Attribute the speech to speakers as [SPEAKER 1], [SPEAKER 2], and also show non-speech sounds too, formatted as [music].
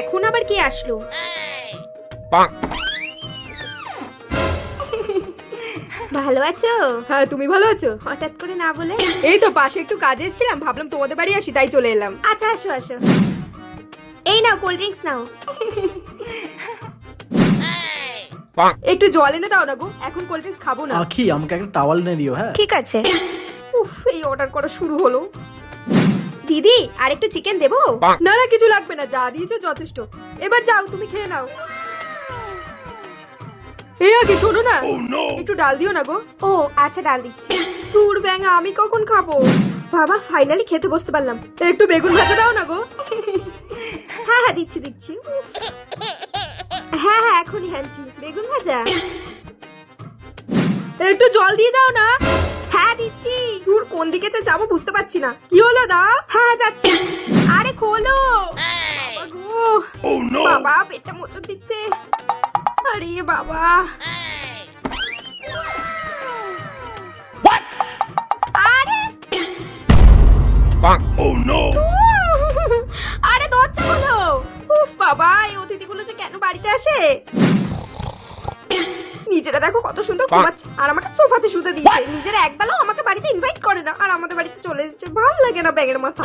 [SPEAKER 1] এখন আবার কে আসলো? ভালো আছো?
[SPEAKER 2] হ্যাঁ তুমি ভালো আছো?
[SPEAKER 1] হঠাৎ করে না বলে?
[SPEAKER 2] এই তো পাশে একটু কাজে এসেছিলাম ভাবলাম তোমাদের বাড়ি আসি তাই চলে এলাম।
[SPEAKER 1] আচ্ছা আসো আসো। এই নাও কোল্ড ড্রিঙ্কস নাও।
[SPEAKER 2] একটু জল এনে দাও না গো এখন কোল্ড ড্রিঙ্কস খাব না।
[SPEAKER 3] আখি আমাকে একটা টাওয়াল এনে দিও হ্যাঁ।
[SPEAKER 1] ঠিক আছে।
[SPEAKER 2] উফ এই অর্ডার করা শুরু হলো।
[SPEAKER 1] দিদি আর একটু চিকেন দেবো
[SPEAKER 2] না না কিছু লাগবে না যা দিয়েছ যথেষ্ট। এবার যাও তুমি খেয়ে নাও। এই আগে শোনো না একটু ডাল দিও না গো।
[SPEAKER 1] ও আচ্ছা ডাল দিচ্ছি।
[SPEAKER 2] তুর ব্যাঙা আমি কখন খাব?
[SPEAKER 1] বাবা ফাইনালি খেতে বসতে পারলাম।
[SPEAKER 2] একটু বেগুন ভাজা দাও না গো।
[SPEAKER 1] হ্যাঁ হ্যাঁ দিচ্ছি দিচ্ছি। হ্যাঁ হ্যাঁ এখনই হ্যাঁছি বেগুন ভাজা।
[SPEAKER 2] একটু জল দিয়ে দাও না। কোন দিকে যে যাব বুঝতে পারছি না। কি হলো দা?
[SPEAKER 1] হ্যাঁ যাচ্ছি। আরে খোলো। বাবা পেটটা মোচড় দিচ্ছে। আরে বাবা। আরে। [laughs] আরে দরজা খোলো। উফ বাবা এই অতিথিগুলো যে কেন বাড়িতে আসে? নিজেরা দেখো কত সুন্দর ঘুমাচ্ছে। আর আমাকে সোফাতে শুতে দিয়েছে। নিজেরা একবেলাও আমাকে বাড়িতে ইনভাইট করে না আর আমাদের বাড়িতে চলে এসেছে। ভালো লাগে না ব্যাগের মাথা।